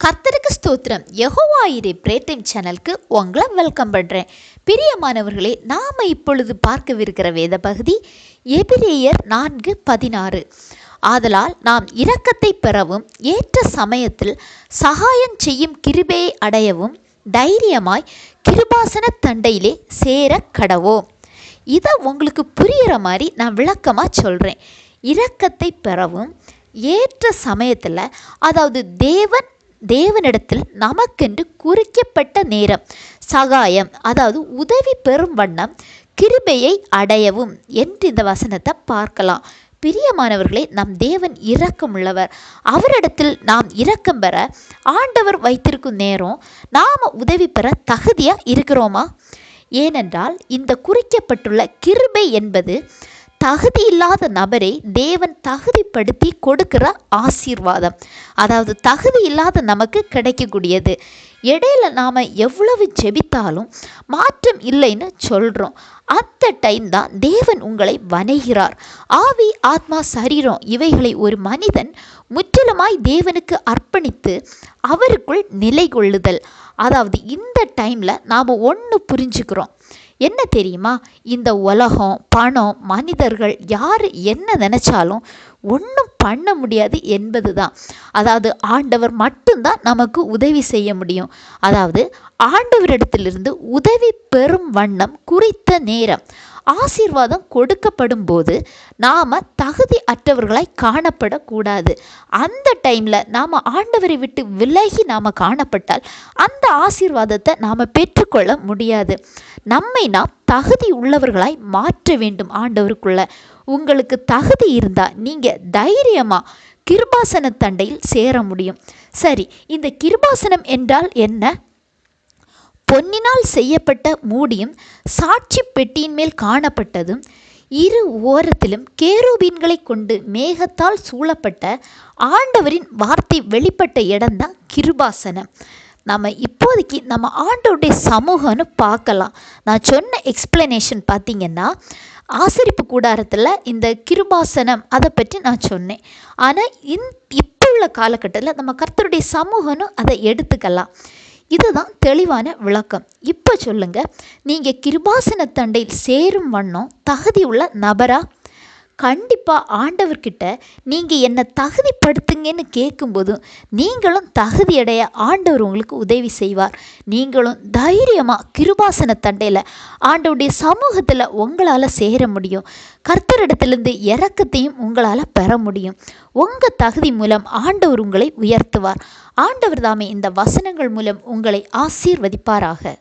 கர்த்தருக்கு ஸ்தோத்திரம். யெகோவாயிரே பிரேத்தைம் சேனலுக்கு உங்களை வெல்கம் பண்ணுறேன் பிரியமானவர்களே நாம் இப்பொழுது பார்க்கவிருக்கிற வேத பகுதி எபிரேயர் நான்கு பதினாறு. ஆதலால் நாம் இரக்கத்தை பெறவும் ஏற்ற சமயத்தில் சகாயம் செய்யும் கிருபையை அடையவும் தைரியமாய் கிருபாசன தண்டையிலே சேர கடவோம். இதை உங்களுக்கு புரிகிற மாதிரி நான் விளக்கமாக சொல்கிறேன் இரக்கத்தை பெறவும் ஏற்ற சமயத்தில் அதாவது தேவன் தேவனிடத்தில் நமக்கென்று குறிக்கப்பட்ட நேரம் சகாயம் அதாவது உதவி பெறும் வண்ணம் கிருபையை அடையவும் என்று இந்த வசனத்தை பார்க்கலாம். பிரியமானவர்களே நம் தேவன் இரக்கமுள்ளவர். அவரிடத்தில் நாம் இரக்கம் பெற ஆண்டவர் வைத்திருக்கும் நேரம் நாம் உதவி பெற தகுதியாக இருக்கிறோமா? ஏனென்றால் இந்த குறிக்கப்பட்டுள்ள கிருபை என்பது தகுதி இல்லாத நபரை தேவன் தகுதிப்படுத்தி கொடுக்கிற ஆசீர்வாதம். அதாவது தகுதி இல்லாத நமக்கு கிடைக்கக்கூடியது. இடையில நாம் எவ்வளவு ஜெபித்தாலும் மாற்றம் இல்லைன்னு சொல்கிறோம் அந்த டைம் தான் தேவன் உங்களை வணைகிறார் ஆவி ஆத்மா சரீரம் இவைகளை ஒரு மனிதன் முற்றிலுமாய் தேவனுக்கு அர்ப்பணித்து அவருக்குள் நிலை கொள்ளுதல் அதாவது இந்த டைமில் நாம் ஒன்று புரிஞ்சுக்கிறோம். என்ன தெரியுமா? இந்த உலகம் பணம் மனிதர்கள் யார் என்ன நினச்சாலும் ஒன்றும் பண்ண முடியாது என்பது தான் அதாவது ஆண்டவர் மட்டும்தான் நமக்கு உதவி செய்ய முடியும். அதாவது ஆண்டவரிடத்திலிருந்து உதவி பெறும் வண்ணம் குறித்த நேரம். ஆசீர்வாதம் கொடுக்கப்படும் போது நாம் தகுதி அற்றவர்களாய் காணப்படக்கூடாது. அந்த டைமில் நாம் ஆண்டவரை விட்டு விலகி நாம் காணப்பட்டால் அந்த ஆசீர்வாதத்தை நாம் பெற்றுக்கொள்ள முடியாது. நம்மை நாம் தகுதி உள்ளவர்களாய் மாற்ற வேண்டும் ஆண்டவருக்குள்ள. உங்களுக்கு தகுதி இருந்தால் நீங்கள் தைரியமாக கிருபாசன தண்டையில் சேர முடியும். சரி இந்த கிருபாசனம் என்றால் என்ன? பொன்னினால் செய்யப்பட்ட மூடியும் சாட்சி பெட்டியின் மேல் காணப்பட்டதும் இரு ஓரத்திலும் கேரூபீன்களை கொண்டு மேகத்தால் சூழப்பட்ட ஆண்டவரின் வார்த்தை வெளிப்பட்ட இடம்தான் கிருபாசனம். நம்ம இப்போதைக்கு நம்ம ஆண்டோடைய சமூகம்னு பார்க்கலாம். நான் சொன்ன எக்ஸ்பிளனேஷன் பார்த்தீங்கன்னா ஆசரிப்பு கூடாரத்தில் இந்த கிருபாசனம் அதை பற்றி நான் சொன்னேன். ஆனால் இன் இப்போ உள்ள காலகட்டத்தில் நம்ம கர்த்தருடைய சமூகம்னு அதை எடுத்துக்கலாம். இதுதான் தெளிவான விளக்கம். இப்போ சொல்லுங்கள் நீங்கள் கிருபாசன தண்டையில் சேரும் வண்ணம் தகுதியுள்ள நபராக கண்டிப்பாக ஆண்டவர்கிட்ட நீங்கள் என்னை தகுதிப்படுத்துங்கன்னு கேட்கும்போதும் நீங்களும் தகுதியடைய ஆண்டவர் உங்களுக்கு உதவி செய்வார். நீங்களும் தைரியமாக கிருபாசன தண்டையில் ஆண்டவுடைய சமூகத்தில் உங்களால் சேர முடியும். கர்த்தரிடத்திலிருந்து இறக்கத்தையும் உங்களால் பெற முடியும். உங்கள் தகுதி மூலம் ஆண்டவர் உங்களை உயர்த்துவார். ஆண்டவர் தாமே இந்த வசனங்கள் மூலம் உங்களை ஆசீர்வதிப்பாராக.